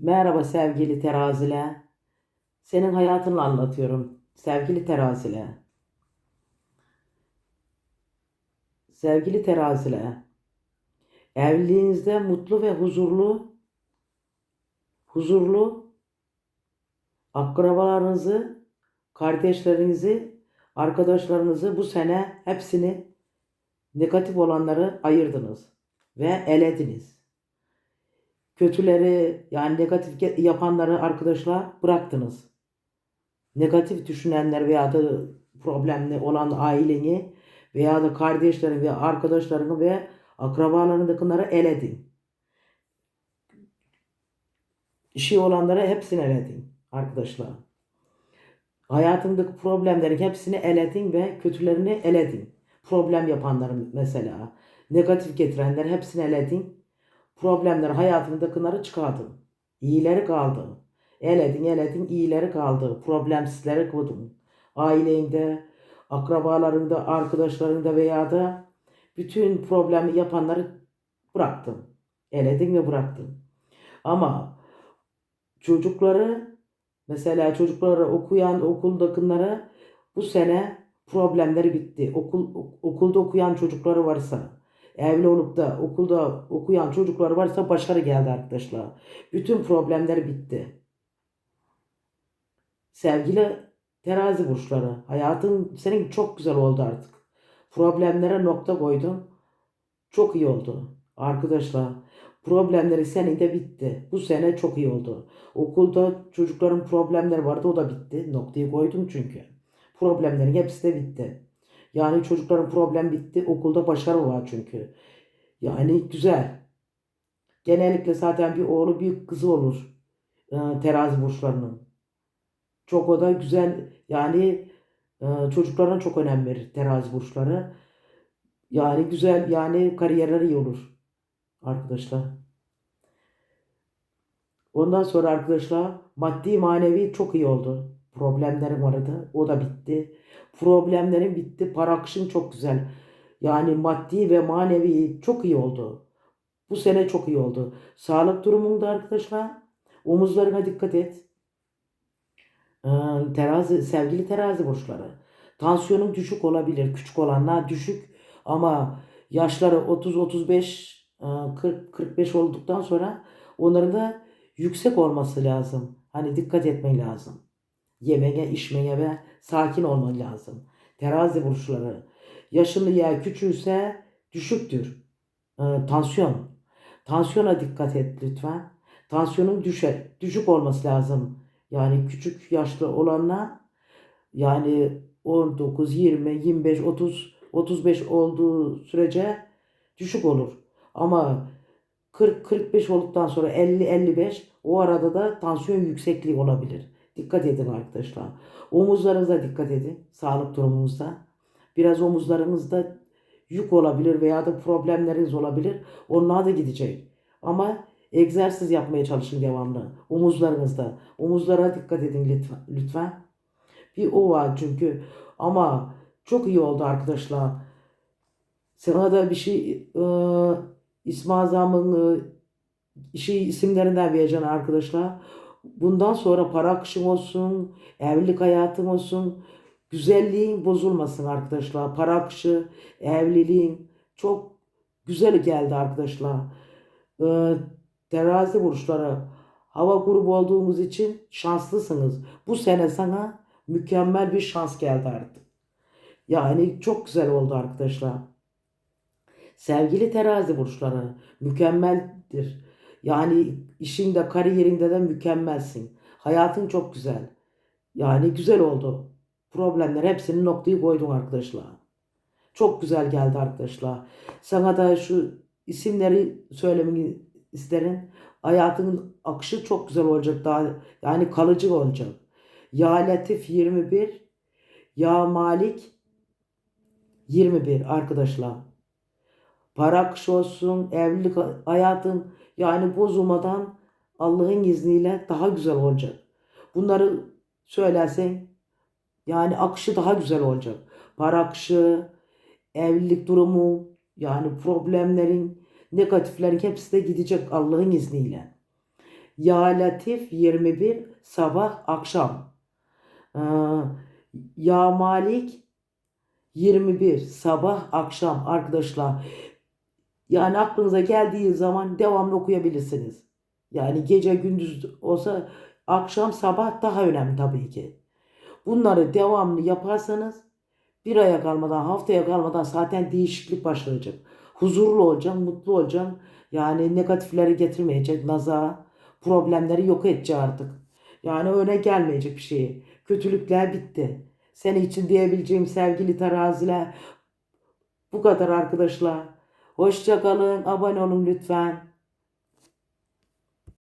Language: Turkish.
Merhaba sevgili teraziler. Senin hayatını anlatıyorum. Sevgili teraziler. Sevgili teraziler. Evliliğinizde mutlu ve huzurlu, huzurlu akrabalarınızı, kardeşlerinizi, arkadaşlarınızı bu sene hepsini negatif olanları ayırdınız ve elediniz. Kötüleri yani negatif yapanları arkadaşlar bıraktınız. Negatif düşünenler veya da problemli olan aileni veya da kardeşlerini ve arkadaşlarını ve akrabalarındakileri eledin. İşi olanları hepsini eledin arkadaşlar. Hayatındaki problemlerin hepsini eledin ve kötülerini eledin. Problem yapanları mesela, negatif getirenler hepsini eledin. Problemler hayatındakileri çıkardın. İyileri kaldı. Eledin eledin iyileri kaldı. Problemsizleri koydun. Ailende, akrabalarında, arkadaşlarında veya da bütün problemi yapanları bıraktın. Eledin ve bıraktın. Ama çocukları mesela çocukları okuyan okuldakileri bu sene problemleri bitti. Okul okulda okuyan çocukları varsa evli olup da okulda okuyan çocuklar varsa başarı geldi arkadaşlar. Bütün problemler bitti. Sevgili terazi burçları, hayatın senin çok güzel oldu artık. Problemlere nokta koydun. Çok iyi oldu. Arkadaşlar, problemleri senin de bitti. Bu sene çok iyi oldu. Okulda çocukların problemleri vardı, o da bitti. Noktayı koydum çünkü. Problemlerin hepsi de bitti. Yani çocukların problem bitti. Okulda başarı var çünkü. Yani güzel. Genellikle zaten bir oğlu bir kızı olur. e, terazi burçlarının. Çok o da güzel. Yani e, çocuklarına çok önem verir terazi burçları. Yani güzel yani kariyerleri iyi olur arkadaşlar. Ondan sonra arkadaşlar maddi manevi çok iyi oldu. Problemlerim vardı. O da bitti. Problemlerim bitti. Para akışın çok güzel. Yani maddi ve manevi çok iyi oldu. Bu sene çok iyi oldu. Sağlık durumunda arkadaşlar omuzlarına dikkat et. Ee, terazi, sevgili terazi burçları. Tansiyonun düşük olabilir. Küçük olanlar düşük ama yaşları 30-35 40-45 olduktan sonra onların da yüksek olması lazım. Hani dikkat etmen lazım. Yemeye, içmeye ve sakin olman lazım. Terazi burçları. Yaşını ya küçüğse düşüktür. Ee, tansiyon. Tansiyona dikkat et lütfen. Tansiyonun düşe, düşük olması lazım. Yani küçük yaşlı olanlar yani 19, 20, 25, 30, 35 olduğu sürece düşük olur. Ama 40-45 olduktan sonra 50-55 o arada da tansiyon yüksekliği olabilir. Dikkat edin arkadaşlar. Omuzlarınıza dikkat edin. Sağlık durumunuzda. Biraz omuzlarınızda yük olabilir veya da problemleriniz olabilir. Onlar da gidecek. Ama egzersiz yapmaya çalışın devamlı. Omuzlarınızda. Omuzlara dikkat edin lütfen. Bir o var çünkü. Ama çok iyi oldu arkadaşlar. Sana da bir şey e, İsmi Azam'ın e, şey isimlerinden vereceğim arkadaşlar. Bundan sonra para akışın olsun, evlilik hayatın olsun, güzelliğin bozulmasın arkadaşlar. Para akışı, evliliğin çok güzel geldi arkadaşlar. Ee, terazi burçları hava grubu olduğumuz için şanslısınız. Bu sene sana mükemmel bir şans geldi artık. Yani çok güzel oldu arkadaşlar. Sevgili terazi burçları mükemmeldir. Yani işinde, kariyerinde de mükemmelsin. Hayatın çok güzel. Yani güzel oldu. Problemler hepsinin noktayı koydun arkadaşlar. Çok güzel geldi arkadaşlar. Sana da şu isimleri söylemeni isterim. Hayatının akışı çok güzel olacak daha yani kalıcı olacak. Ya Latif 21, Ya Malik 21 arkadaşlar. Para akışı olsun, evlilik hayatın yani bozulmadan Allah'ın izniyle daha güzel olacak. Bunları söylersen yani akışı daha güzel olacak. Para akışı, evlilik durumu, yani problemlerin, negatiflerin hepsi de gidecek Allah'ın izniyle. Ya Latif 21 sabah akşam. Ee, ya Malik 21 sabah akşam arkadaşlar. Yani aklınıza geldiği zaman devamlı okuyabilirsiniz. Yani gece gündüz olsa akşam sabah daha önemli tabii ki. Bunları devamlı yaparsanız bir aya kalmadan haftaya kalmadan zaten değişiklik başlayacak. Huzurlu olacaksın, mutlu olacaksın. Yani negatifleri getirmeyecek, naza, problemleri yok edecek artık. Yani öne gelmeyecek bir şey. Kötülükler bitti. Senin için diyebileceğim sevgili teraziler bu kadar arkadaşlar. Hoşça kalın, abone olun lütfen.